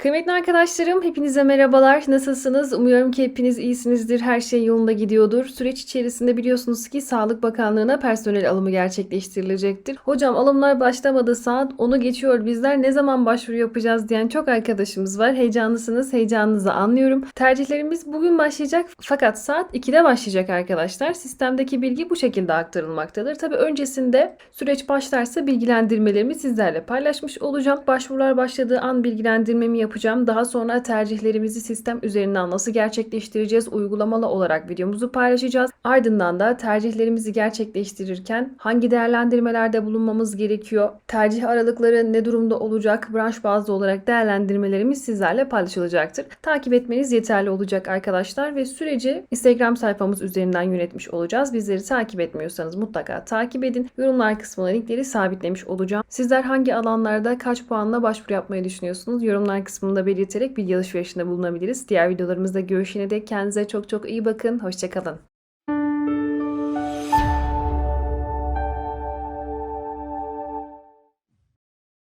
Kıymetli arkadaşlarım, hepinize merhabalar. Nasılsınız? Umuyorum ki hepiniz iyisinizdir. Her şey yolunda gidiyordur. Süreç içerisinde biliyorsunuz ki Sağlık Bakanlığı'na personel alımı gerçekleştirilecektir. Hocam alımlar başlamadı. Saat 10'u geçiyor. Bizler ne zaman başvuru yapacağız diyen çok arkadaşımız var. Heyecanlısınız. Heyecanınızı anlıyorum. Tercihlerimiz bugün başlayacak fakat saat 2'de başlayacak arkadaşlar. Sistemdeki bilgi bu şekilde aktarılmaktadır. Tabi öncesinde süreç başlarsa bilgilendirmelerimi sizlerle paylaşmış olacağım. Başvurular başladığı an bilgilendirmemi yapacağım. Daha sonra tercihlerimizi sistem üzerinden nasıl gerçekleştireceğiz uygulamalı olarak videomuzu paylaşacağız. Ardından da tercihlerimizi gerçekleştirirken hangi değerlendirmelerde bulunmamız gerekiyor? Tercih aralıkları ne durumda olacak? Branş bazlı olarak değerlendirmelerimiz sizlerle paylaşılacaktır. Takip etmeniz yeterli olacak arkadaşlar ve süreci Instagram sayfamız üzerinden yönetmiş olacağız. Bizleri takip etmiyorsanız mutlaka takip edin. Yorumlar kısmına linkleri sabitlemiş olacağım. Sizler hangi alanlarda kaç puanla başvuru yapmayı düşünüyorsunuz? Yorumlar kısmında belirterek bilgi alışverişinde bulunabiliriz. Diğer videolarımızda görüşene dek kendinize çok çok iyi bakın. Hoşçakalın.